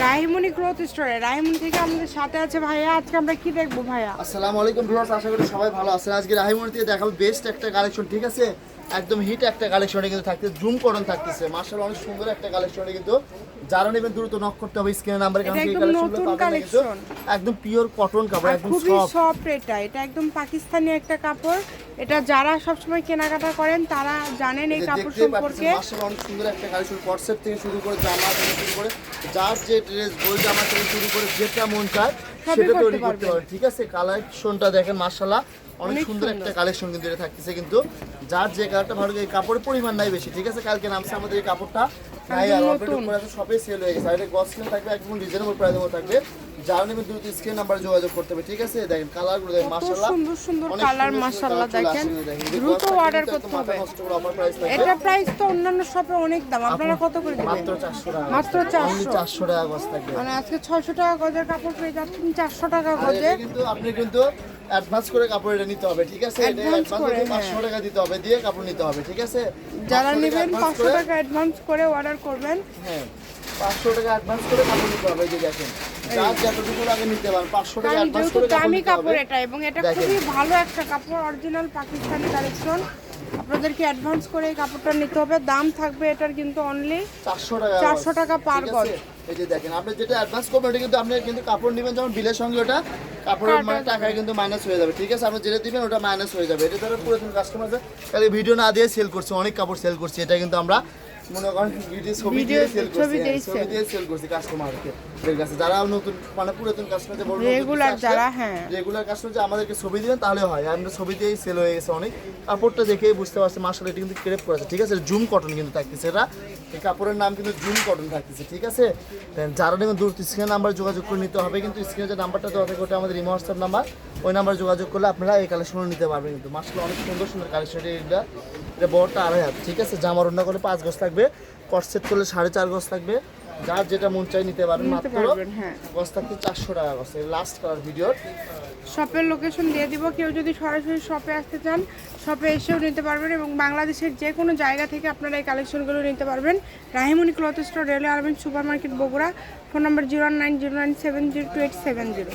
Rahimoni cloth স্টোরে রাহিমণি থেকে আমাদের সাথে আছে ভাইয়া আজকে আমরা কি দেখব ভাইয়া? আসসালামু আলাইকুম ভিউয়ার্স আশা করি সবাই ভালো আছেন। আজকে রাহিমুর থেকে দেখাবো বেস্ট একটা কালেকশন ঠিক আছে? একদম হিট একটা কালেকশনে কিন্তু থাকতে জুম করন থাকতেছে। মার্শাল অনেক সুন্দর একটা কালেকশনে কিন্তু যারা নেবেন দ্রুত নক করতে হবে স্ক্রিনের নাম্বারে কারণ এই একদম পিওর কটন কাপড় একদম সফট এটা। এটা একদম পাকিস্তানি একটা কাপড়। এটা যারা সবসময় কেনাকাটা করেন তারা জানেন এই কাপড় সম্পর্কে। মার্শাল অনেক সুন্দর একটা কালেকশন কটসেট থেকে শুরু করে জামা যার যে ড্রেস বই জামা থেকে শুরু করে যেটা মন চায় সেটা তৈরি করতে। পারবেন ঠিক আছে? কালেকশনটা দেখেন মার্শাল্লাহ অনেক সুন্দর। একটা কালেকশন কিন্তু এটা থাকতেছে কিন্তু যার যে কালারটা ভালো লাগে এই কাপড়ের পরিমাণ নাই বেশি ঠিক আছে? কালকে নামছে আমাদের এই কাপড়টা। নাই আর নতুন। করে সবই সেল হয়ে গেছে। আর এটা গস থাকবে একদম রিজনেবল প্রাইসের মধ্যে থাকবে। যার নেবে দ্রুত স্ক্রিন নাম্বারে যোগাযোগ করতে হবে ঠিক আছে? দেখেন কালারগুলো দেখেন কত মার্শাল্লাহ সুন্দর সুন্দর কালার মাশাআল্লাহ দেখেন। দেখেন। দ্রুত অর্ডার করতে হবে। এটা প্রাইস তো অন্যান্য শপে অনেক দাম। আপনারা কত করে দিবেন? মাত্র চারশো টাকা মাত্র Only 400 টাকা গজ থাকবে। মানে আজকে ছয়শো টাকা গজের কাপড় পেয়ে যাচ্ছেন চারশো টাকা গজে। কিন্তু আপনি কিন্তু অ্যাডভান্স করে কাপড় এটা নিতে হবে ঠিক আছে? এটা অ্যাডভান্স করে, করে হ্যাঁ। 500 টাকা দিতে হবে দিয়ে কাপড় নিতে হবে ঠিক আছে? যারা নেবেন advance পাঁচশো করে- টাকা অ্যাডভান্স করে অর্ডার করবেন। হ্যাঁ 500 টাকা অ্যাডভান্স করে কাপড় নিতে হবে যে দেখেন। যার যতটুকু আগে নিতে পারেন 500 টাকা অ্যাডভান্স করে দামি কাপড় এটা এবং এটা খুবই ভালো একটা কাপড় অরিজিনাল পাকিস্তানি কালেকশন আপনাদেরকে অ্যাডভান্স করে এই কাপড়টা নিতে হবে দাম থাকবে এটার কিন্তু অনলি 400 টাকা 400 গজ। টাকা ঠিক গজ। এই যে দেখেন আপনি যেটা অ্যাডভান্স করবেন এটা কিন্তু আপনি কিন্তু কাপড় নেবেন যখন বিলের সঙ্গে ওটা কাপড়ের মানে টাকায় কিন্তু মাইনাস হয়ে যাবে। ঠিক আছে আপনি যেটা দিবেন ওটা মাইনাস হয়ে যাবে। এটা ধরো পুরাতন কাস্টমার তাহলে ভিডিও না দিয়ে সেল করছে অনেক কাপড় সেল করছে এটা কিন্তু আমরা মনে করেন ভিডিও ছবি দিয়ে সেল করছি ছবি দিয়ে সেল করছি কাস্টমারকে এর কাছে যারা নতুন মানে পুরাতন কাস্টমার যে Regular যারা, হ্যাঁ। রেগুলার কাস্টমার যে আমাদেরকে ছবি দিবেন তাহলে হয়। আমরা ছবি দিয়েই সেল হয়ে গেছে অনেক। কাপড়টা দেখেই বুঝতে পারছি মার্শাল এটা কিন্তু ক্রেপ করেছে ঠিক আছে জুম কটন কিন্তু থাকতেছে এটা। এই কাপড়ের নাম কিন্তু জুম কটন থাকতেছে ঠিক আছে? যারা নেবেন দূর স্ক্রিনের নাম্বার যোগাযোগ করে নিতে হবে, কিন্তু স্ক্রিনে যে নাম্বারটা দেওয়া থাকে, ওটা আমাদের ইমো হোয়াটসঅ্যাপ নাম্বার ওই নাম্বার যোগাযোগ করলে আপনারা এই কালেকশনও নিতে পারবেন কিন্তু। মাসগুলো অনেক সুন্দর সুন্দর কালেকশন এটা এটা বড়টা আড়াই হাত, ঠিক আছে? জামা রান্না করলে পাঁচ গজ লাগবে, কট সেট করলে সাড়ে চার গজ থাকবে যার যেটা মন চাই নিতে পারবেন মাত্র পারবেন, হ্যাঁ। থাকতে চারশো টাকা গজ লাস্ট কালার ভিডিওর শপের লোকেশন দিয়ে দিব। কেউ যদি সরাসরি শপে আসতে চান শপে এসেও নিতে পারবেন এবং বাংলাদেশের যে কোনো জায়গা থেকে আপনারা এই কালেকশনগুলো নিতে পারবেন। Rahimoni cloth store railway urban super market Bogura. Phone number zero nine zero nine seven zero two eight seven zero